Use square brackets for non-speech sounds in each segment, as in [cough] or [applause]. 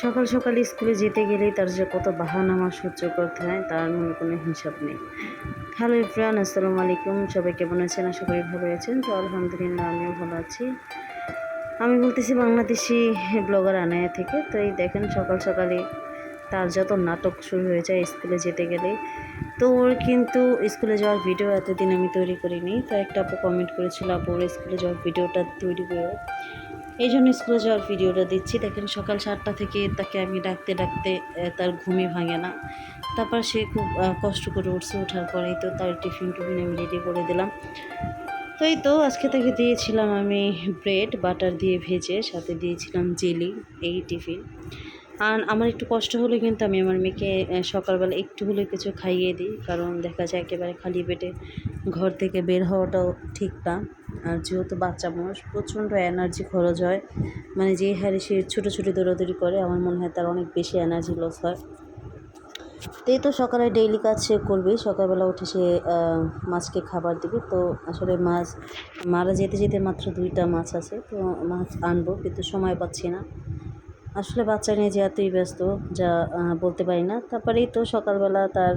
সকাল সকাল স্কুলে যেতে গেলেই তার যে কত বাহানামা সহ্য করতে হয়, তার মনে কোনো হিসাব নেই। হ্যালো ইফরান আসসালামু আলাইকুম। সবাই কেমন আছেন? আশা করি ভালো আছেন। তো আলহামদুলিল্লাহ, আমিও ভালো আছি। আমি বলতেছি বাংলাদেশি ব্লগার আনায়া থেকে। তো এই দেখেন, সকাল সকালে তার যত নাটক শুরু হয়ে যায় স্কুলে যেতে গেলে, তো ওর কিন্তু স্কুলে যাওয়ার ভিডিও এতদিন আমি তৈরি করিনি। তো একটা আপু কমেন্ট করেছিল, আপু, ওর স্কুলে যাওয়ার ভিডিওটা তৈরি করে। এই জন্য স্কুলে যাওয়ার ভিডিওটা দিচ্ছি। দেখেন সকাল সাতটা থেকে তাকে আমি ডাকতে ডাকতে তার ঘুমই ভাঙে না। তারপর সে খুব কষ্ট করে উঠছে। ওঠার পরেই তো তার টিফিন টুফিন আমি রেডি করে দিলাম। তো এই তো আজকে তাকে দিয়েছিলাম আমি ব্রেড, বাটার দিয়ে ভেজে, সাথে দিয়েছিলাম জেলি, এই টিফিন। আর আমার একটু কষ্ট হলে কিন্তু আমি আমার মেয়েকে সকালবেলা একটু হলে কিছু খাইয়ে দিই। কারণ দেখা যায় একেবারে খালি পেটে ঘর থেকে বের হওয়াটাও ঠিক না। আর যেহেতু বাচ্চা মানুষ, প্রচণ্ড এনার্জি খরচ হয়। মানে যে হারে সে ছোটো ছোটো দৌড়াদৌড়ি করে, আমার মনে হয় তার অনেক বেশি এনার্জি লস হয়। তাই তো সকালে ডেইলি কাজ সে করবে, সকালবেলা উঠে সে মাছকে খাবার দিবে। তো আসলে মাছ, মারা যেতে যেতে মাত্র দুইটা মাছ আছে, তো মাছ আনব, কিন্তু সময় পাচ্ছি না। আসলে বাচ্চা নিয়ে যে এতই ব্যস্ত, যা বলতে পারি না। তারপরেই তো সকালবেলা তার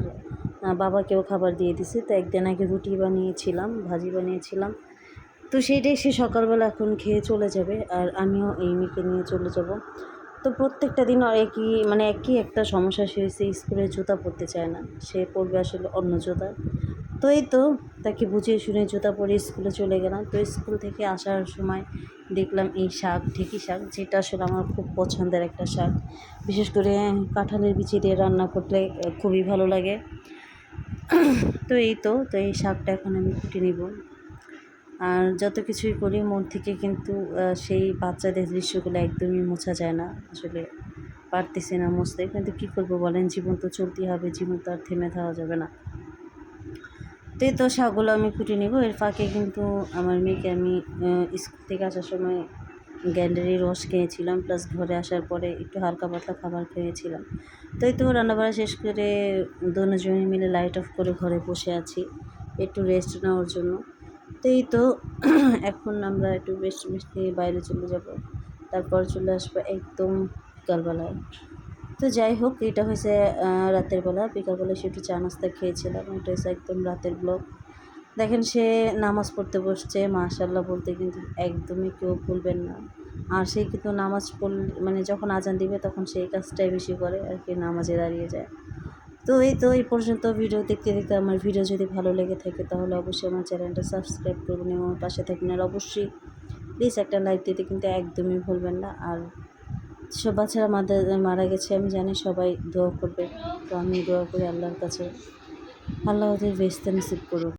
বাবাকেও খাবার দিয়ে দিছি। তো একদিন আগে রুটি বানিয়েছিলাম, ভাজি বানিয়েছিলাম। তো সেইটাই সে সকালবেলা এখন খেয়ে চলে যাবে আর আমিও এই মেয়েকে নিয়ে চলে যাব। তো প্রত্যেকটা দিন একই মানে একই একটা সমস্যা সে হয়েছে, স্কুলে জুতা পরতে চায় না। সে পরবে আসলে অন্য জুতা। তো এই তো তাকে বুঝিয়ে শুনে জুতা পরে স্কুলে চলে গেলাম। তো স্কুল থেকে আসার সময় দেখলাম এই শাক, ঢেঁকি শাক, যেটা আসলে আমার খুব পছন্দের একটা শাক। বিশেষ করে কাঁঠালের বিচি দিয়ে রান্না করলে খুবই ভালো লাগে। তো এই তো তো এই শাকটা এখন আমি কুটে নিব। আর যত কিছুই করি, মন থেকে কিন্তু সেই বাচ্চাদের দৃশ্যগুলো একদমই মোছা যায় না। আসলে পারতেছি না মুছতে। কিন্তু কী করব বলেন? জীবন তো চলতেই হবে, জীবন তো আর থেমে থাকা যাবে না। তো এই তো শাকগুলো আমি কুটে নিব। এর ফাঁকে কিন্তু আমার মেয়েকে আমি স্কুল থেকে আসার সময় গ্যান্ডারি রস খেয়েছিলাম। প্লাস ঘরে আসার পরে একটু হালকা পাতলা খাবার খেয়েছিলাম। তো এই তো রান্নাবাড়া শেষ করে, দুজনে মিলে লাইট অফ করে ঘরে বসে আছি। একটু রেস্ট নেওয়ার জন্য। তো এই [clears throat] তো এখন আমরা একটু বেস্ট মিষ্টি বাইরে চলে যাব। তারপর চলে আসব একদম বিকালবেলায়। তো যাই হোক, এটা হয়েছে রাতের বেলা। বিকালবেলা সে একটু চা নাস্তা খেয়েছিলাম। এটা হয়েছে একদম রাতের ব্লগ। দেখেন সে নামাজ পড়তে বসছে মাশাল্লাহ বলতে কিন্তু একদমই কেউ ভুলবেন না। আর সে কিন্তু নামাজ পড়ল মানে যখন আজান দিবে তখন সেই কাজটাই বেশি করে আর কি, নামাজে দাঁড়িয়ে যায়। তো এই তো এই পর্যন্ত ভিডিও দেখতে দেখতে আমার ভিডিও যদি ভালো লেগে থাকে তাহলে অবশ্যই আমার চ্যানেলটা সাবস্ক্রাইব করবেন এবং আমার পাশে থাকবেন। আর অবশ্যই প্লিজ একটা লাইক দিতে কিন্তু একদমই ভুলবেন না। আর সব বাচ্চারা মারা মারা গেছে, আমি জানি সবাই দোয়া করবে। তো আমি দোয়া করি আল্লাহর কাছে। আল্লাহ ওদের বেস্তে নসিব করুক।